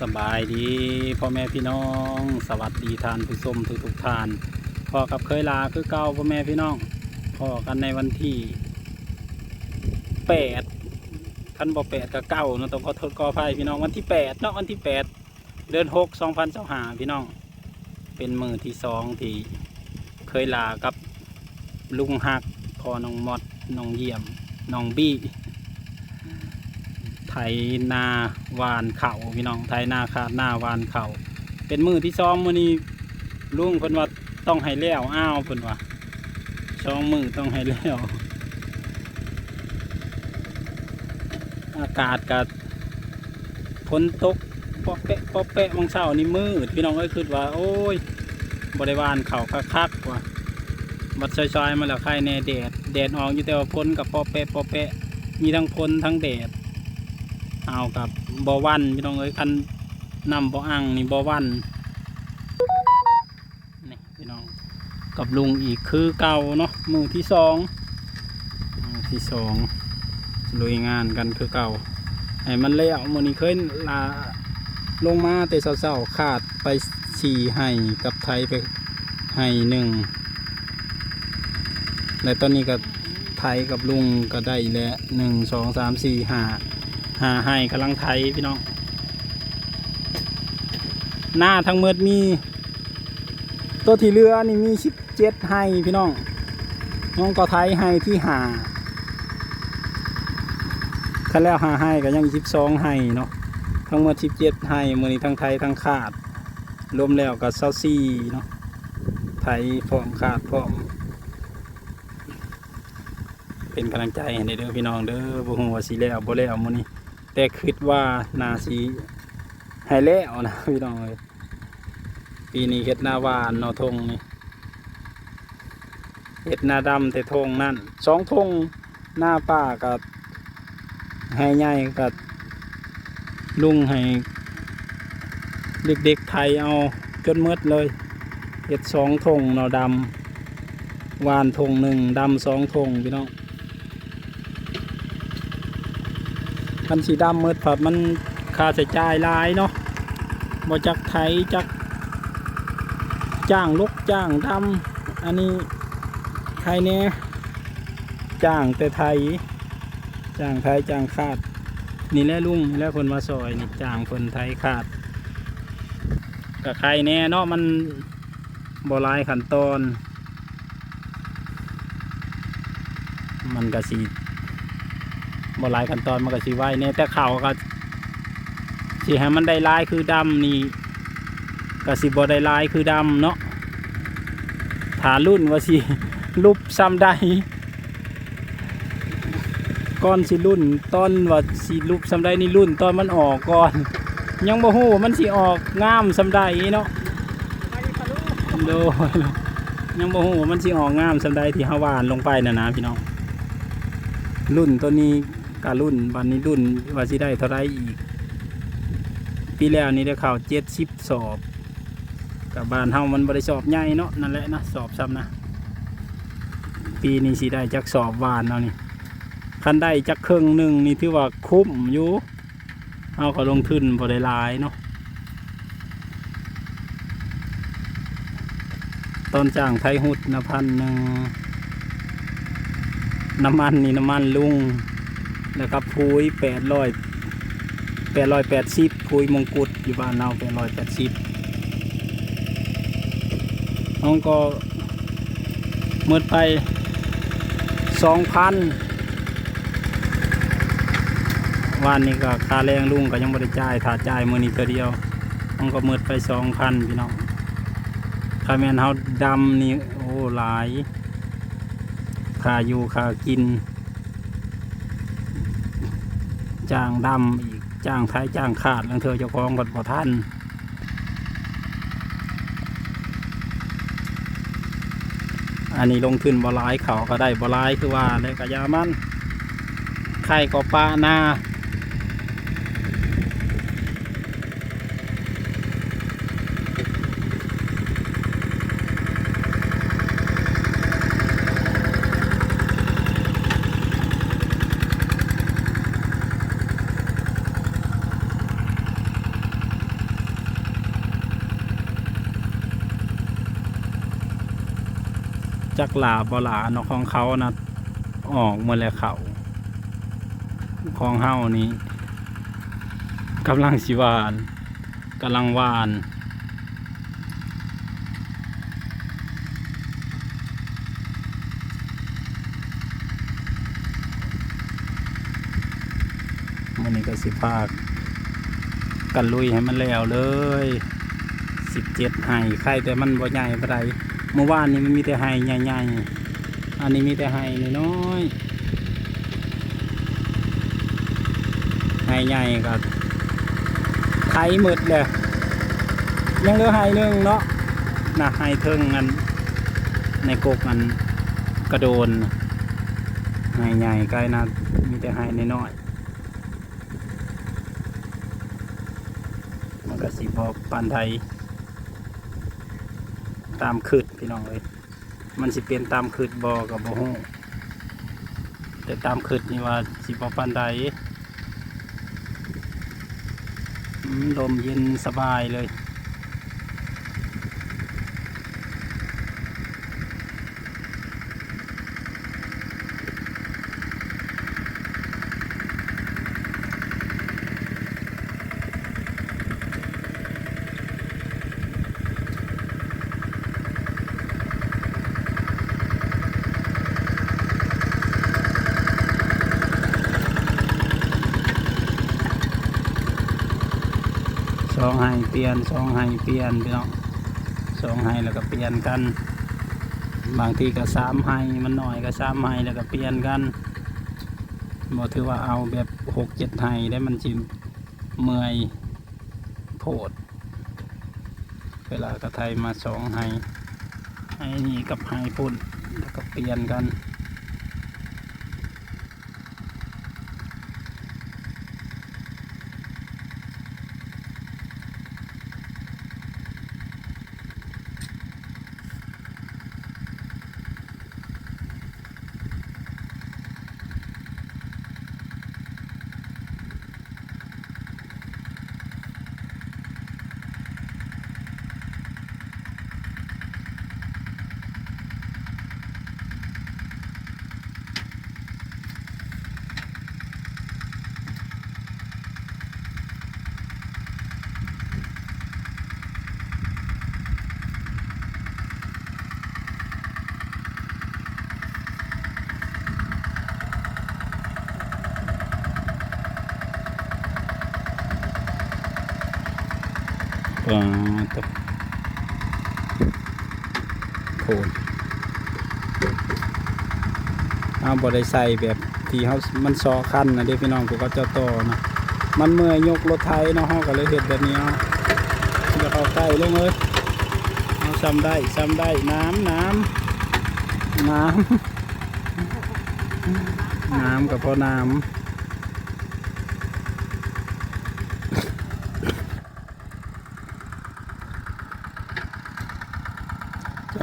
สบายดีพ่อแม่พี่น้อง สวัสดีทานผู้ชมทุกทุกทานพ่อกับเคยลาคือเก่าพ่อแม่พี่น้องพ่อกันในวันที่แปดคันบ่แปดกับเก้าเนาะต้องขอโทษขออภัยพี่น้องวันที่แปดเนาะวันที่แปดเดือนหกสองพันสองหาพี่น้อง เป็นมือที่สองที่เคยลากับลุงหักพอน้องมอดน้องเยี่ยมน้องบี้ ไถนาวานเข่าพี่น้องไถนาขาดหน้าวานเข่าเป็นมือที่สองมือนี้ลุงเพิ่นว่าต้องให้แล้วอ้าวเพิ่นว่าสองมือต้องให้แล้วอากาศกับฝนตกปอกแปะปอกแปะมองเช้านี่มืดพี่น้องเอ้ยคือว่า โอ้ยบริวารเข่าคักๆว่ะบัดซอยๆมาแล้วใครแน่แดดแดดออกอยู่แต่ว่าฝนกับปอกแปะปอกแปะมีทั้งฝนทั้งแดด เอากับบอวันพี่น้องเอ้ยคันนำบออังนี่บอวันนี่พี่น้องกับลุงอีกคือเก่าเนาะมือที่สองมือที่สองลุยงานกันคือเก่าให้มันเล้วมือนี้เคยลาลงมาแต่เศร้าๆขาดไปสี่ให้กับไทยไปให้หนึ่งและตอนนี้ก็ไทยกับลุงก็ได้แล้วหนึ่งสองสามสี่ห้า หาให้กำลังไทยพี่น้อง หน้าทั้งเมดมี ตัวที่เรือนี่มีชิปเจ็ดให้พี่น้อง น้องก็ไทยให้ที่หาคันแล้วหาให้ก็ยังชิปสองให้เนาะ ทั้งหมดชิปเจ็ดให้มือนี้ทั้งไทยทั้งขาด รวมแล้วก็เซาซี่เนาะ ไทยพร้อมขาดพร้อมเป็นกำลังใจให้เด้อพี่น้องเด้อบ่ฮู้ว่าสิแล้วบ่แล้วมื้อนี้ แต่คิดว่านาสีให้แล้วนะพี่น้องเอ้ยปีนี้เฮ็ดหน้าวานเนาะทงนี่เฮ็ดหน้าดำแต่ทงนั่นสองทงหน้าป้ากับให้ใหญ่กับลุงให้เด็กๆไทยเอาจนหมดเลยเฮ็ดสองทงเนาะดำวานทงหนึ่งดำสองทงพี่น้อง คันสีดำมืดผัดมันค่าใช้จ่ายหลายเนาะบ่จักไถจัก จ้างลกจ้างดำอันนี้ไทยเนี่ยจ้างแต่ไทยจ้างไทยจ้างขาด นี่แหละลุงนี่แหละคนมาซอยนี่จ้างคนไทยขาดกับใครแน่เนาะมันบลายขั้นตอน มันก็สี บ่หลายขั้นตอนมันก็สิไว้เนี่ยแต่เข่าก็สิให้มันได้ลายคือดำนี่ก็สิบ่ได้ลายคือดำเนาะฐานรุ่นว่าสิรูปซ้ำใดก้อนสิรุ่นตอนว่าสิรูปซ้ำใดนี่รุ่นตอนมันออกก่อน ยังบ่ฮู้มันสิออกงามซ้ำใดเนาะโดยยังบ่ฮู้มันสิออกงามซ้ำใดที่เฮาหวานลงไปน่ะนะพี่น้องรุ่นตัวนี้ การุ่นวันนี้รุ่นว่าสิได้เท่าไรอีก ปีแล้วนี่ได้ข่าวเจ็ดสิบสอบกับบ้านเฮามันบริสอบใหญ่เนาะนั่นแหละนะสอบซ้ำนะ ปีนี้สิได้จักสอบวานเอานี่คันได้จักเครึ่องหนึ่งนี่ถือว่าคุ้มอยู่เอาก็ลงทุนบริลายเนาะต้นจ้างไทยหุดนะพันหนึ่งน้ำมันนี่น้ำมันลุง แล้วก็พุยแปดร้อยแปดร้อยแปดสิบพุยมงกุฎอยู่บ้านเราแปดร้อยแปดสิบน้องก็หมดไปสองพันวันนี้ก็ค่าแรงลุงก็ยังไม่ได้จ่ายถ้าจ่ายมือนี้ตัวเดียวน้องก็หมดไปสองพันพี่น้องค่าแมนเฮาดำนี่โอ้หลายค่าอยู่ค่ากิน จ้างดำอีกจ้างไทยจ้างขาดลังเธอเจ้าของกดบ่ท่านอันนี้ลงทุนบ่หลายเขาก็ได้บ่หลายคือว่าเลยกะยามันไข่ก็ปลาหน้า จักหลาบหลาเนาะของเขานะออกมาแล้วเขาของเฮานี่กำลังสิวานกำลังวานมันนี้ก็สิภาคกันลุยให้มันแล้วเลยสิบเจ็ดไห้ไข่แต่มันบ่ใหญ่ปานใด เมื่อวานนี้มันมีแต่ไห้ใหญ่ๆ อันนี้มีแต่ไห้น้อยๆไห้ใหญ่ก็ไข่หมดเลยยังเหลือไห้หนึ่งเนาะนะไห้เทิงอันในกกอันกระโดนไห้ใหญ่ใกล้นะมีแต่ไห้น้อยๆมันก็สิบอปานไทย ตามคืดพี่น้องเลยมันสิเปลี่ยนตามคืดบอกับบฮู้แต่ตามคืดนี่ว่าสิบอปันใดลมเย็นสบายเลย ส องให้เปลี่ยนสองให้เปลี่ยนพี่น้องสองให้แล้วก็เปลี่ยนกัน บางทีก็สามให้มันหน่อยก็สามให้แล้วก็เปลี่ยนกันบอถือว่าเอาแบบหกเจ็ดให้ได้มันจิมเมื่อยโพด เวลากระไทยมาสองให้ให้นี่กับให้พุ่นแล้วก็เปลี่ยนกัน ว้าตกโคนเอาบได้ใส่แบบที่เขามันซอขั้นนะเด็กพี่น้องกูก็จ้าโตอนะมันเมื่อยยกรถไถเนาะเขาก็เลยเห็ดแบบนี้เอาจะเข้าใกล้ลงเลยเอาซ้ำได้ซ้ำได้น้ำน้ำน้ำน้ำกับพอน้ำ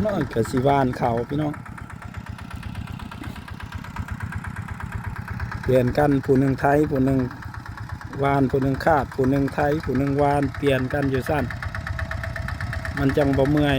ก็น้อยกับสีวานเขาพี่น้องเปลี่ยนกันผู้หนึ่งไทยผู้หนึ่งวานผู้หนึ่งคาดผู้หนึ่งไทยผู้หนึ่งวานเปลี่ยนกันอยู่สั้นมันจังบ่เมื่อย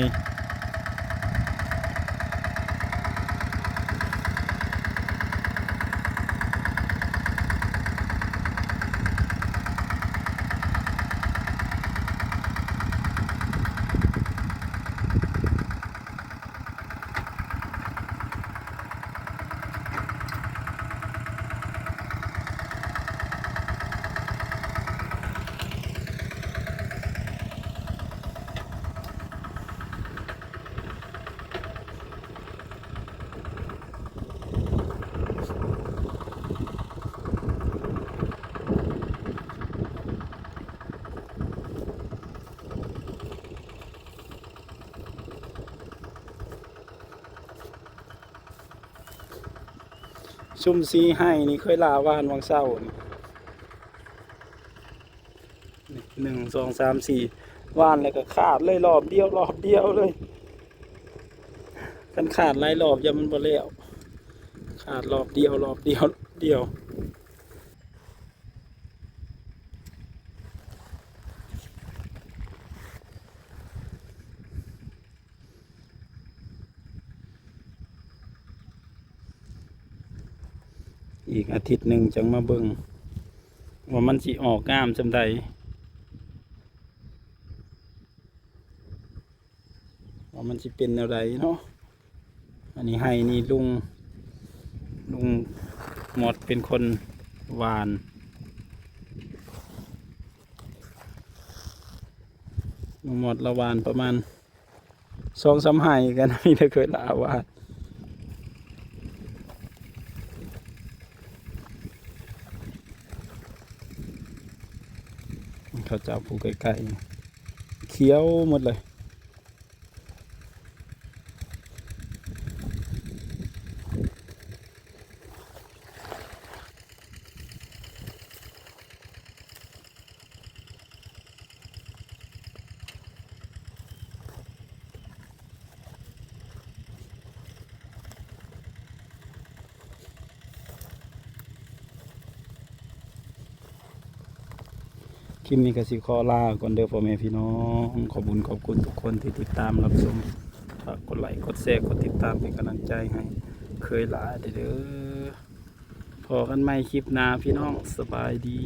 ชุ่มซีให้นี่เคยลาวานวังเศร้านี่หนึ่งสองสามสี่ว่านแล้วก็ขาดเลยรอบเดียวรอบเดียวเลยกันขาดหลายรอบยังมันบ่แล้วขาดรอบเดียวรอบเดียวเดียว อีกอาทิตย์หนึ่งจังมาเบิ่งว่ามันสิออกงามจำใดว่ามันสิเป็นอะไรเนาะอันนี้ให้นี่ลุงลุงหมดเป็นคนหวานลุงหมดละหวานประมาณสองสามไห้กันมีแต่เคยละวาน เขาเจ้าผูกใกล้ๆเขียวหมดเลย คลิปนี้ก็สิขอลาก่อนเด้อพ่อแม่พี่น้องขอบคุญขอบคุณทุกคนที่ติดตามรับชมฝากกดไลค์กดแชร์กดติดตามเป็นกำลังใจให้ เคยหลาเด้อพอกันใหม่คลิปหน้าพี่น้องสบายดี